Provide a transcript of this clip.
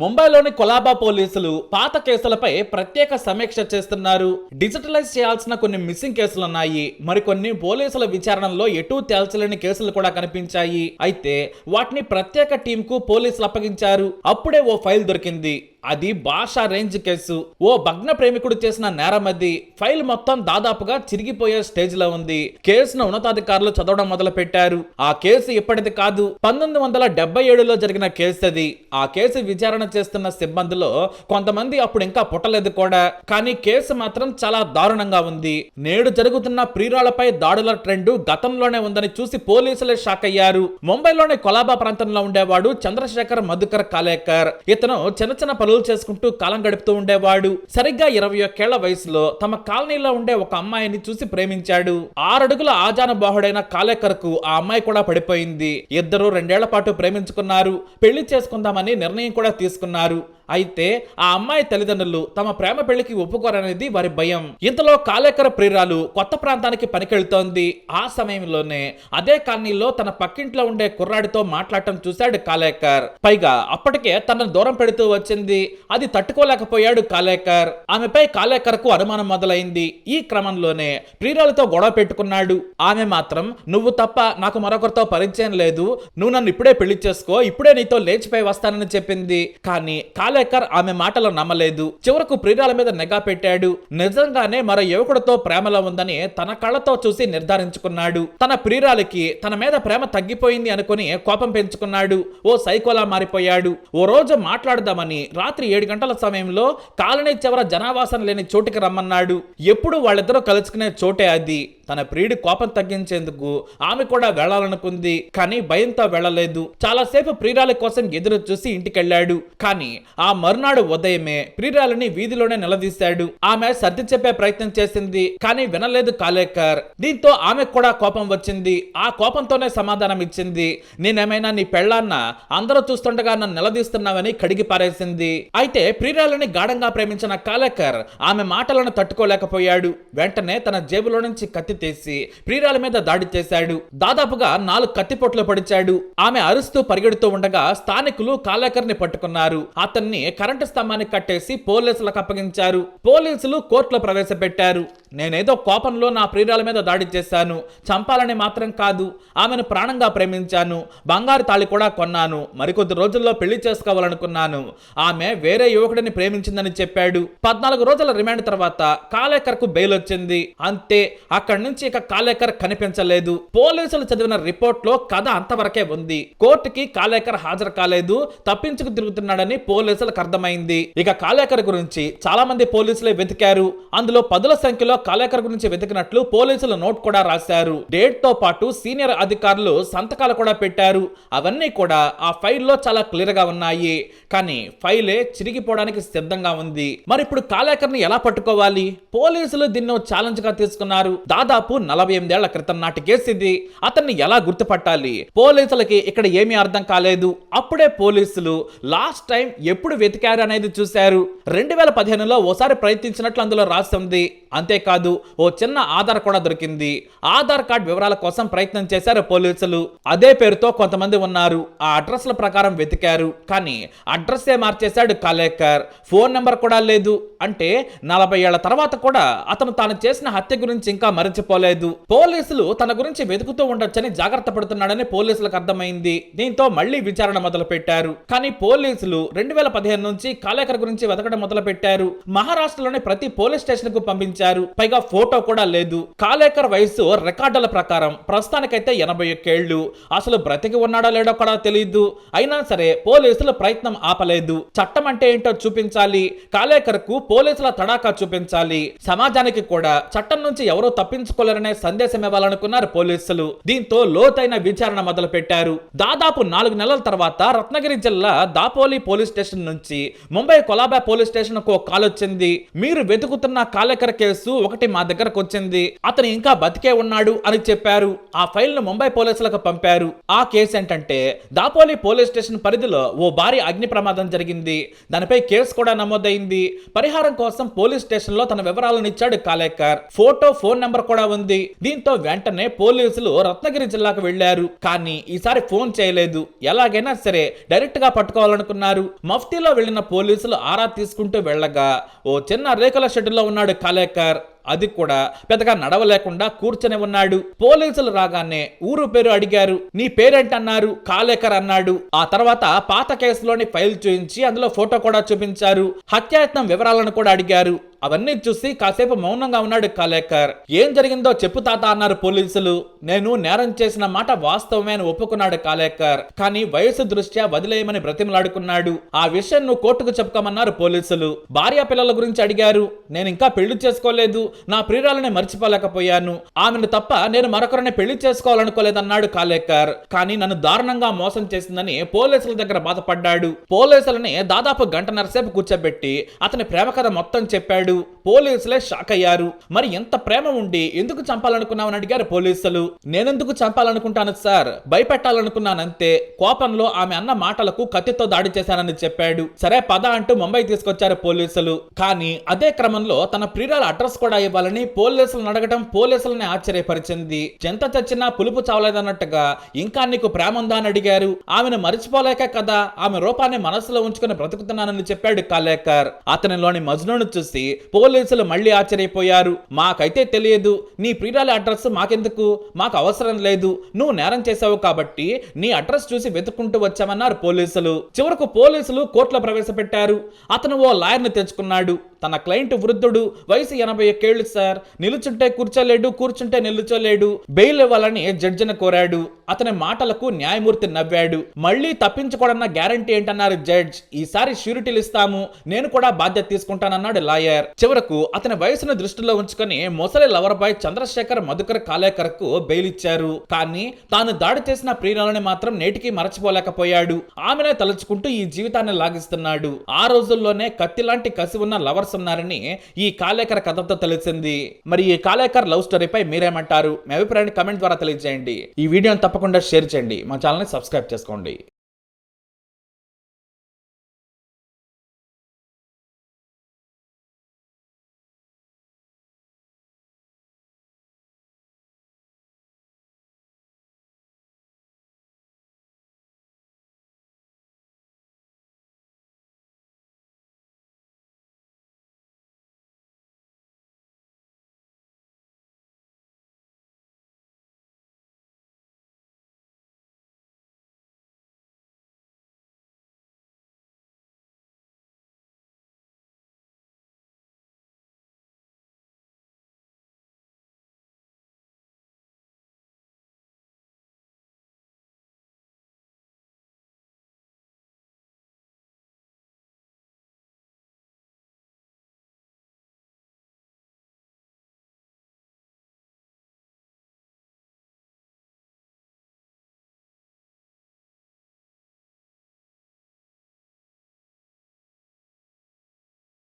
ముంబైలోని కొలాబా పోలీసులు పాత కేసులపై ప్రత్యేక సమీక్ష చేస్తున్నారు. డిజిటలైజ్ చేయాల్సిన కొన్ని మిస్సింగ్ కేసులున్నాయి. మరికొన్ని పోలీసుల విచారణలో ఎటూ తేల్చలేని కేసులు కూడా కనిపించాయి. అయితే వాటిని ప్రత్యేక టీంకు పోలీసులు అప్పగించారు. అప్పుడే ఓ ఫైల్ దొరికింది. అది భాషా రేంజ్ కేసు. ఓ భగ్న ప్రేమికుడు చేసిన నేరం అది. ఫైల్ మొత్తం దాదాపుగా చిరిగిపోయే స్టేజ్లో ఉంది. కేసును ఉన్నతాధికారులు చదవడం మొదలు పెట్టారు ఆ కేసు ఇప్పటిది కాదు. పంతొమ్మిది వందల డెబ్బై ఏడులో జరిగిన కేసు అది. ఆ కేసు విచారణ చేస్తున్న సిబ్బందిలో కొంతమంది అప్పుడు ఇంకా పుట్టలేదు కూడా. కానీ కేసు మాత్రం చాలా దారుణంగా ఉంది. నేడు జరుగుతున్న ప్రియురాలపై దాడుల ట్రెండ్ గతంలోనే ఉందని చూసి పోలీసులే షాక్ అయ్యారు. ముంబైలోని కొలాబా ప్రాంతంలో ఉండేవాడు చంద్రశేఖర్ మధుకర్ కాలేకర్. ఇతను చిన్న చిన్న పనులు చేసుకుంటూ కాలం గడుపుతూ ఉండేవాడు. సరిగ్గా ఇరవై ఒక్కేళ్ళ వయసులో తమ కాలనీలో ఉండే ఒక అమ్మాయిని చూసి ప్రేమించాడు. ఆరడుగుల ఆజాన బాహుడైన కాలేకర్కు ఆ అమ్మాయి కూడా పడిపోయింది. ఇద్దరు రెండేళ్ళ పాటు ప్రేమించుకున్నారు. పెళ్ళి చేసుకుందామని నిర్ణయం కూడా తీసుకున్నారు. అయితే ఆ అమ్మాయి తల్లిదండ్రులు తమ ప్రేమ పెళ్ళికి ఒప్పుకోరనేది వారి భయం. ఇంతలో కాలేకర ప్రియురాలు కొత్త ప్రాంతానికి పనికెళ్తోంది. ఆ సమయంలోనే అదే కాలనీలో తన పక్కింట్లో ఉండే కుర్రాడితో మాట్లాడటం చూశాడు కాలేకర్. పైగా అప్పటికే తనను దూరం పెడుతూ వచ్చింది. అది తట్టుకోలేకపోయాడు కాలేకర్. ఆమెపై కాలేకర్కు అనుమానం మొదలైంది. ఈ క్రమంలోనే ప్రియురాలతో గొడవ పెట్టుకున్నాడు. ఆమె మాత్రం నువ్వు తప్ప నాకు మరొకరితో పరిచయం లేదు. నువ్వు నన్ను ఇప్పుడే పెళ్ళి చేసుకో. ఇప్పుడే నీతో లేచిపోయి వస్తానని చెప్పింది. కానీ కాలేకర్ ఆమె మాటలు నమ్మలేదు. చివరకు ప్రియురాల మీద నిఘా పెట్టాడు. నిజంగానే మరో యువకుడితో ప్రేమలో ఉందని తన కళ్ళతో చూసి నిర్ధారించుకున్నాడు. తన ప్రియురాలికి తన మీద ప్రేమ తగ్గిపోయింది అనుకుని కోపం పెంచుకున్నాడు. ఓ సైకోలా మారిపోయాడు. ఓ రోజు మాట్లాడదామని రాత్రి ఏడు గంటల సమయంలో కాలనీ చివర జనావాసం లేని చోటుకి రమ్మన్నాడు. ఎప్పుడు వాళ్ళిద్దరూ కలుసుకునే చోటే అది. తన ప్రియుడి కోపం తగ్గించేందుకు ఆమె కూడా వెళ్ళాలనుకుంది కానీ భయంతో వెళ్ళలేదు. చాలాసేపు ప్రియురాలి కోసం ఎదురు చూసి ఇంటికెళ్ళాడు. కానీ ఆ మరునాడు ఉదయమే ప్రియురాలిని వీధిలోనే నిలదీశాడు. ఆమె సర్ది చెప్పే ప్రయత్నం చేసింది కానీ వినలేదు కాలేకర్. దీంతో ఆమె కూడా కోపం వచ్చింది. ఆ కోపంతోనే సమాధానం ఇచ్చింది. నేనేమైనా నీ పెళ్ళాన్న? అందరూ చూస్తుండగా నన్ను నిలదీస్తున్నావని కడిగి పారేసింది. అయితే ప్రియురాలిని గాఢంగా ప్రేమించిన కాలేకర్ ఆమె మాటలను తట్టుకోలేకపోయాడు. వెంటనే తన జేబులో నుంచి కత్తి చేసి ప్రియురాల మీద దాడి చేశాడు. దాదాపుగా నాలుగు కత్తిపోట్లు పడిచాడు. ఆమె అరుస్తూ పరిగెడుతూ ఉండగా స్థానికులు కాలేకర్ని పట్టుకున్నారు. అతన్ని కరెంటు స్తంభానికి కట్టేసి పోలీసులకు అప్పగించారు. పోలీసులు కోర్టులో ప్రవేశపెట్టారు. నేనేదో కోపంలో నా ప్రియురాల మీద దాడి చేశాను. చంపాలని మాత్రం కాదు. ఆమెను ప్రాణంగా ప్రేమించాను. బంగారు తాళి కూడా కొన్నాను. మరికొద్ది రోజుల్లో పెళ్ళి చేసుకోవాలనుకున్నాను. ఆమె వేరే యువకుడిని ప్రేమించిందని చెప్పాడు. పద్నాలుగు రోజుల రిమాండ్ తర్వాత కాలేకర్కు బెయిల్ వచ్చింది. అంతే. అక్కడి నుంచి ఇక కాలేకర్ కనిపించలేదు. పోలీసులు చదివిన రిపోర్ట్లో కథ అంతవరకే ఉంది. కోర్టుకి కాలేకర్ హాజరు కాలేదు. తప్పించుకు తిరుగుతున్నాడని పోలీసులకు అర్థమైంది. ఇక కాలేకర్ గురించి చాలా మంది పోలీసులే వెతికారు. అందులో పదుల సంఖ్యలో కాలేకర్ గురించి వెతికినట్లు పోలీసులు నోట్ కూడా రాశారు. డేట్తో పాటు సీనియర్ అధికారులు సంతకాలు కూడా పెట్టారు. అవన్నీ కూడా ఆ ఫైల్లో చాలా క్లియర్గా ఉన్నాయి. కానీ ఫైలే చిరిగిపోవడానికి సిద్ధంగా ఉంది. మరి ఇప్పుడు కాలేకర్ని ఎలా పట్టుకోవాలి? పోలీసులు దీన్ని ఛాలెంజ్గా తీసుకున్నారు. దాదాపు నలభై ఎనిమిదేళ్ళ క్రితం నాటి కేసు ఇది. అతన్ని ఎలా గుర్తుపట్టాలి? పోలీసులకి ఇక్కడ ఏమీ అర్థం కాలేదు. అప్పుడే పోలీసులు లాస్ట్ టైం ఎప్పుడు వెతికారు? అనేది చూశారు. రెండు వేల పదిహేనులో ఓసారి ప్రయత్నించినట్లు అందులో రాస్తుంది అంతేకాదు ఓ చిన్న ఆధార్ కూడా దొరికింది. ఆధార్ కార్డ్ వివరాల కోసం ప్రయత్నం చేశారు పోలీసులు. అదే పేరుతో కొంతమంది ఉన్నారు. ఆ అడ్రస్ల ప్రకారం వెతికారు. కానీ అడ్రస్సే మార్చేశాడు కాలేకర్. ఫోన్ నెంబర్ కూడా లేదు. అంటే నలభై ఏళ్ళ తర్వాత కూడా అతను తాను చేసిన హత్య గురించి ఇంకా మరచిపోలేదు పోలీసులు తన గురించి వెతుకుతూ ఉండొచ్చని జాగ్రత్త పడుతున్నాడని పోలీసులకు అర్థమైంది. దీంతో మళ్ళీ విచారణ మొదలు పెట్టారు కానీ పోలీసులు రెండు వేల పదిహేను నుంచి కాలేకర్ గురించి వెతకడం మొదలు పెట్టారు మహారాష్ట్రలోని ప్రతి పోలీస్ స్టేషన్కు పంపించారు. పైగా ఫోటో కూడా లేదు. కాలేకర్ వయసు రికార్డుల ప్రకారం ప్రస్తుతానికైతే ఎనభై ఒక్కేళ్ళు అసలు బ్రతికి ఉన్నాడో లేడో కూడా తెలియదు అయినా సరే పోలీసులు ప్రయత్నం ఆపలేదు. చట్టం అంటే ఏంటో చూపించాలి. కాలేకర్కు పోలీసుల తడాకా చూపించాలి. సమాజానికి కూడా చట్టం నుంచి ఎవరో తప్పించు తప్పించుకోలేరనే సందేశం ఇవ్వాలనుకున్నారు పోలీసులు. దీంతో లోతైన విచారణ మొదలు పెట్టారు దాదాపు నాలుగు నెలల తర్వాత రత్నగిరి జిల్లా దాపోలి పోలీస్ స్టేషన్ నుంచి ముంబై కొలాబా పోలీస్ స్టేషన్కు కాల్ వచ్చింది. మీరు వెతుకుతున్న కాలేకర్ కేసు ఒకటి మా దగ్గరకు వచ్చింది. అతను ఇంకా బతికే ఉన్నాడు అని చెప్పారు. ఆ ఫైల్ను ముంబై పోలీసులకు పంపారు. ఆ కేసు ఏంటంటే దాపోలి పోలీస్ స్టేషన్ పరిధిలో ఓ భారీ అగ్ని ప్రమాదం జరిగింది. దానిపై కేసు కూడా నమోదైంది. పరిహారం కోసం పోలీస్ స్టేషన్లో తన వివరాలను ఇచ్చాడు కాలేకర్. ఫోటో ఫోన్ నెంబర్ కూడా కూడా ఉంది. దీంతో వెంటనే పోలీసులు రత్నగిరి జిల్లాకు వెళ్ళారు కానీ ఈసారి ఫోన్ చేయలేదు. ఎలాగైనా సరే డైరెక్ట్గా పట్టుకోవాలనుకున్నారు. మఫ్తీలో వెళ్ళిన పోలీసులు ఆరా తీసుకుంటూ వెళ్ళగా ఓ చిన్న రేకుల షెడ్డులో ఉన్నాడు కలేకర్. అది కూడా పెద్దగా నడవలేకుండా కూర్చొని ఉన్నాడు. పోలీసులు రాగానే ఊరు పేరు అడిగారు. నీ పేరేంటన్నారు? కాలేకర్ అన్నాడు. ఆ తర్వాత పాత కేసులోని ఫైల్ చూపించి అందులో ఫోటో కూడా చూపించారు. హత్యాయత్నం వివరాలను కూడా అడిగారు. అవన్నీ చూసి కాసేపు మౌనంగా ఉన్నాడు కాలేకర్. ఏం జరిగిందో చెప్పు తాత అన్నారు పోలీసులు. నేను నేరం చేసిన మాట వాస్తవమే అని ఒప్పుకున్నాడు కాలేకర్. కానీ వయసు దృష్ట్యా వదిలేయమని బ్రతిమలాడుకున్నాడు. ఆ విషయం నువ్వు కోర్టుకు చెప్పుకోమన్నారు పోలీసులు. భార్య పిల్లల గురించి అడిగారు. నేను ఇంకా పెళ్ళి చేసుకోలేదు. నా ప్రియురాలని మర్చిపోలేకపోయాను. ఆమెను తప్ప నేను మరొకరిని పెళ్ళి చేసుకోవాలనుకోలేదన్నాడు కాలేకర్. కానీ నన్ను దారుణంగా మోసం చేసిందని పోలీసుల దగ్గర బాధపడ్డాడు. పోలీసులని దాదాపు గంటన్నర సేపు కూర్చోబెట్టి అతని ప్రేమ కథ మొత్తం చెప్పాడు. పోలీసులే షాక్ అయ్యారు. మరి ఎంత ప్రేమ ఉండి ఎందుకు చంపాలనుకున్నావని అడిగారు పోలీసులు. నేనెందుకు చంపాలనుకుంటాను సార్? భయపెట్టాలనుకున్నానంతే. కోపంలో ఆమె అన్న మాటలకు కత్తితో దాడి చేశానని చెప్పాడు. సరే పద అంటూ ముంబై తీసుకొచ్చారు పోలీసులు. కానీ అదే క్రమంలో తన ప్రియురాల అడ్రస్ కూడా ఇవ్వాలని పోలీసులను అడగటం పోలీసులని ఆశ్చర్యపరిచింది. చెంత చచ్చినా పులుపు చావలేదన్నట్టుగా ఇంకా నీకు ప్రేమ ఉందా? అని అడిగారు. ఆమెను మరిచిపోలేక కదా ఆమె రూపాన్ని మనసులో ఉంచుకుని బ్రతుకుతున్నానని చెప్పాడు కాలేకర్. అతనిలోని మజ్నును చూసి పోలీసులు మళ్ళీ ఆశ్చర్యపోయారు. మాకైతే తెలియదు. నీ ప్రియురాలి అడ్రస్ మాకెందుకు? మాకు అవసరం లేదు. నువ్వు నేరం చేసావు కాబట్టి నీ అడ్రస్ చూసి వెతుక్కుంటూ వచ్చామన్నారు పోలీసులు. చివరకు పోలీసులు కోర్టులో ప్రవేశపెట్టారు. అతను ఓ లాయర్ని తెచ్చుకున్నాడు. తన క్లయింట్ వృద్ధుడు వయసు ఎనభై ఒక్కేళ్ళు సార్. నిలుచుంటే కూర్చోలేడు కూర్చుంటే నిలుచోలేడు. బెయిల్ ఇవ్వాలని జడ్జిని కోరాడు. అతని మాటలకు న్యాయమూర్తి నవ్వాడు. మళ్ళీ తప్పించుకోడన్న గ్యారంటీ ఏంటన్నారు జడ్జ్? ఈసారి షూరిటీలు ఇస్తాము. నేను కూడా బాధ్యత తీసుకుంటానన్నాడు లాయర్. చివరకు అతని వయసును దృష్టిలో ఉంచుకొని మొసలి లవర్ బాయ్ చంద్రశేఖర్ మధుకర్ కాలేకర్కు బెయిల్ ఇచ్చారు. కానీ తాను దాడి చేసిన ప్రియురాలని మాత్రం నేటికి మరచిపోలేకపోయాడు. ఆమెనే తలుచుకుంటూ ఈ జీవితాన్ని లాగిస్తున్నాడు. ఆ రోజుల్లోనే కత్తి లాంటి కసి ఉన్న లవర్ ఉన్నారని ఈ కాలేకర్ కథతో తెలిసింది. మరి ఈ కాలేకర్ లవ్ స్టోరీపై మీరేమంటారు? మీ అభిప్రాయాన్ని కమెంట్ ద్వారా తెలియజేయండి. ఈ వీడియోని తప్పకుండా షేర్ చేయండి. మా ఛానల్ని సబ్స్క్రైబ్ చేసుకోండి.